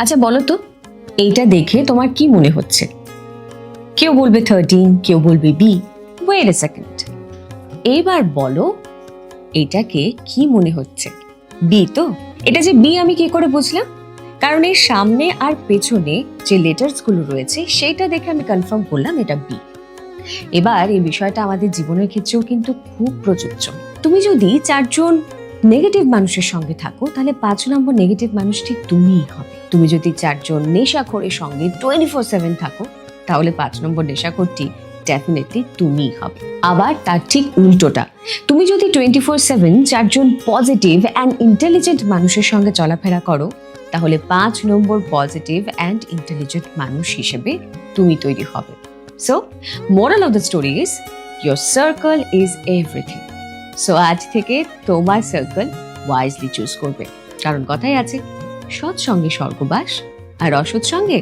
আচ্ছা বলো তো, এইটা দেখে তোমার কি মনে হচ্ছে? কেউ বলবে থার্টিন কেউ বলবে বি ওয়েট এ সেকেন্ড এইবার বলো, এটাকে কি মনে হচ্ছে? বি তো? এটা যে বি আমি কি করে বুঝলাম? কারণ এর সামনে আর পেছনে যে লেটার্সগুলো রয়েছে সেটা দেখে আমি কনফার্ম করলাম এটা বি এবার এই বিষয়টা আমাদের জীবনের ক্ষেত্রেও কিন্তু খুব প্রযোজ্য। তুমি যদি চারজন নেগেটিভ মানুষের সঙ্গে থাকো, তাহলে পাঁচ নম্বর নেগেটিভ মানুষটি তুমিই হবে। তুমি যদি চারজন নেশাখোরের সঙ্গে টোয়েন্টি ফোর সেভেন থাকো, তাহলে পাঁচ নম্বর নেশাখোরটি ডেফিনেটলি তুমিই হবে। আবার তার ঠিক উল্টোটা, তুমি যদি টোয়েন্টি ফোর সেভেন চারজন পজিটিভ অ্যান্ড ইন্টেলিজেন্ট মানুষের সঙ্গে চলাফেরা করো, তাহলে পাঁচ নম্বর পজিটিভ অ্যান্ড ইন্টেলিজেন্ট মানুষ হিসেবে তুমি তৈরি হবে। So moral of the story is your circle is everything so আজ থেকে তোমার সার্কেল ওয়াইজলি চুজ করবে। কারণ কথাই আছে, সৎ সঙ্গে স্বর্গবাস আর অসৎ সঙ্গে